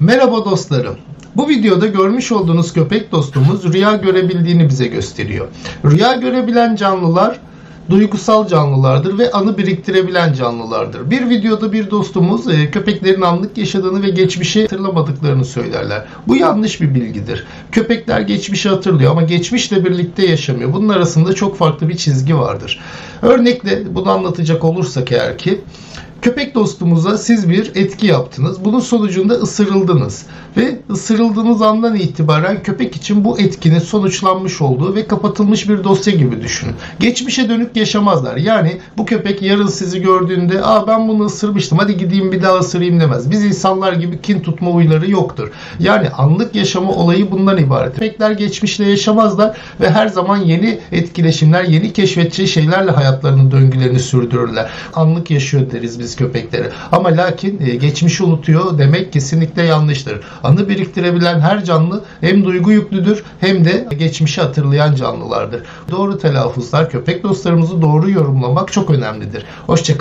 Merhaba dostlarım. Bu videoda görmüş olduğunuz köpek dostumuz rüya görebildiğini bize gösteriyor. Rüya görebilen canlılar duygusal canlılardır ve anı biriktirebilen canlılardır. Bir videoda bir dostumuz e, köpeklerin anlık yaşadığını ve geçmişi hatırlamadıklarını söylerler. Bu yanlış bir bilgidir. Köpekler geçmişi hatırlıyor ama geçmişle birlikte yaşamıyor. Bunun arasında çok farklı bir çizgi vardır. Örnekle bunu anlatacak olursak eğer ki Köpek dostumuza siz bir etki yaptınız. Bunun sonucunda ısırıldınız. Ve ısırıldığınız andan itibaren köpek için bu etkinin sonuçlanmış olduğu ve kapatılmış bir dosya gibi düşünün. Geçmişe dönük yaşamazlar. Yani bu köpek yarın sizi gördüğünde Aa ben bunu ısırmıştım hadi gideyim bir daha ısırayım demez. Biz insanlar gibi kin tutma huyları yoktur. Yani anlık yaşama olayı bundan ibaret. Köpekler geçmişle yaşamazlar ve her zaman yeni etkileşimler, yeni keşfedeceği şeylerle hayatlarının döngülerini sürdürürler. Anlık yaşıyor deriz biz köpekleri. Ama lakin e, geçmişi unutuyor demek kesinlikle yanlıştır. Anı biriktirebilen her canlı hem duygu yüklüdür hem de geçmişi hatırlayan canlılardır. Doğru telaffuzlar, köpek dostlarımızı doğru yorumlamak çok önemlidir. Hoşçakalın.